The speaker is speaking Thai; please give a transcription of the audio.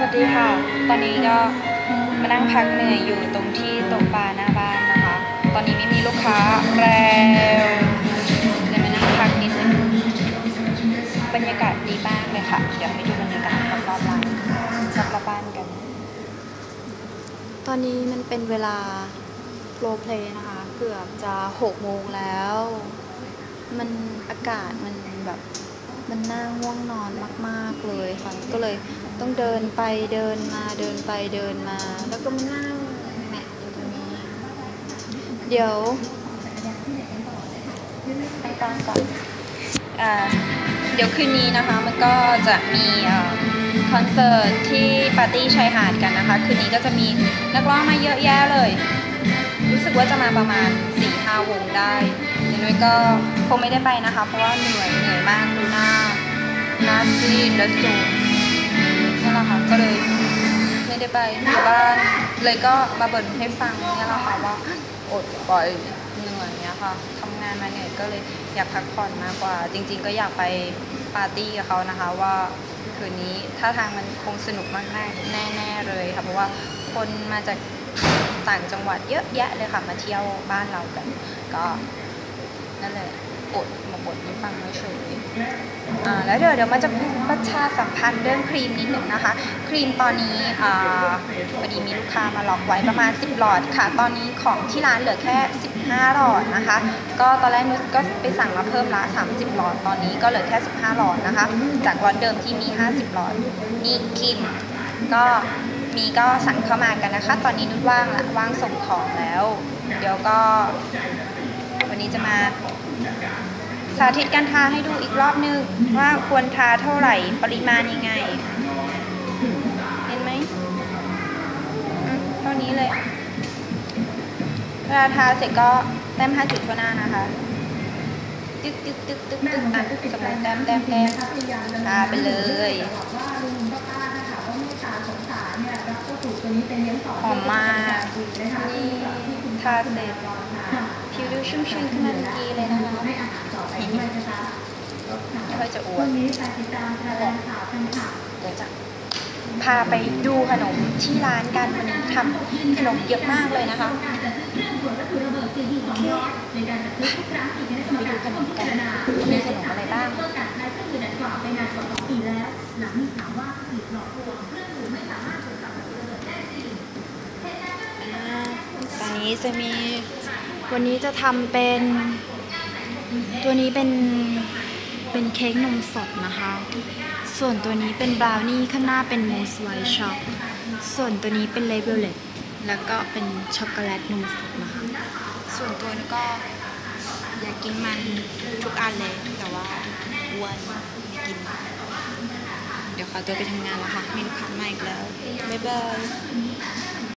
สวัสดีค่ะ ตอนนี้ก็มานั่งพักเหนื่อยอยู่ตรงที่ตกปลาหน้าบ้านนะคะ ตอนนี้ไม่มีลูกค้าแล้วเลยมานั่งพักนิดนึงบรรยากาศดีมากเลยค่ะ เดี๋ยวให้ดูบรรยากาศรอบๆร้านรอบๆบ้านกัน ตอนนี้มันเป็นเวลาโ o เพลย์นะคะ เกือบจะ6โมงแล้ว มันอากาศมันแบบ มันน่าง่วงนอนมาก ๆเลยค่ะ ก็เลยต้องเดินไปเดินมาเดินไปเดินมา แล้วก็มานั่งแหมะอยู่ตรงนี้ เดี๋ยวตั้งกล้องก่อนอ่าเดี๋ยวคืนนี้นะคะมันก็จะมีคอนเสิร์ตที่ปาร์ตี้ชายหาดกันนะคะ คืนนี้ก็จะมีนักร้องมาเยอะแยะเลย รู้สึกว่าจะมาประมาณ4ี่ห้าวงได้เดี๋ยวนุ้ยก็คงไม่ได้ไปนะคะ เพราะว่าเหนื่อยเหนื่อย ซีดและสูงนั่นแหละค่ะก็เลยไม่ได้ไปอยู่บ้านเลยก็มาบ่นให้ฟังเนี่ยแหละค่ะว่าอดปล่อยเหนื่อยเนี่ยค่ะทำงานมาเหนื่อยก็เลยอยากพักผ่อนมากกว่า จริง ๆ ก็อยากไปปาร์ตี้กับเขานะคะว่าคืนนี้ถ้าทางมันคงสนุกมากๆแน่ๆเลยค่ะเพราะว่าคนมาจากต่างจังหวัดเยอะแยะเลยค่ะมาเที่ยวบ้านเรากัน ก็นั่นแหละ อดมาบดให้ฟังเฉยอ่าแล้วเดี๋ยวเดี๋ยวมาจะประชาสัมพันธ์เรื่องครีมนิดหนึ่งนะคะ ครีมตอนนี้อ่าพอดีมีลูกค้ามาล็อกไว้ประมาณ 10 หลอดค่ะ ตอนนี้ของที่ร้านเหลือแค่ 15 หลอดนะคะ ก็ตอนแรกนุชก็ไปสั่งมาเพิ่มละ 30 หลอด ตอนนี้ก็เหลือแค่ 15 หลอดนะคะ จากล็อตเดิมที่มี 50 หลอด นี่ครีมก็มีก็สั่งเข้ามากันนะคะ ตอนนี้นุชว่างละว่างส่งของแล้ว เดี๋ยวก็ วันนี้จะมาสาธิตการทาให้ดูอีกรอบนึง ว่าควรทาเท่าไหร่ปริมาณยังไง เห็นไหมเท่านี้เลยเวลาทาเสร็จก็แต้มห้าจุดทั่วหน้านะคะ ตึ๊กตึ๊กตึ๊กตึ๊กตึ๊กอะสมมติแต้มแต้มแต้มทาไปเลยหอมมากนี่ทาเสร็จ ผิวดูชุ่มชื้นขึ้นมาทันทีเลยนะคะไม่ค่อยจะอ้วนเดี๋ยวจะพาไปดูขนมที่ร้านกันวันนี้ทำขนมเยอะมากเลยนะคะไปดูขนมกันมีขนมอะไรบ้างอ่าตอนนี้จะมี วันนี้จะทำเป็น ตัวนี้เป็น เป็นเค้กนมสดนะคะ ส่วนตัวนี้เป็นบราวนี่ข้างหน้าเป็นมูสไวท์ช็อกส่วนตัวนี้เป็นเลเวลเลตแล้วก็เป็นช็อกโกแลตนมสดนะคะ ส่วนตัวนี้ก็อยากกินมันทุกอันเลย แต่ว่าอ้วนไม่กิน เดี๋ยวขอตัวไปทำงานแล้วค่ะมีลูกค้ามาอีกแล้ว บ๊ายบาย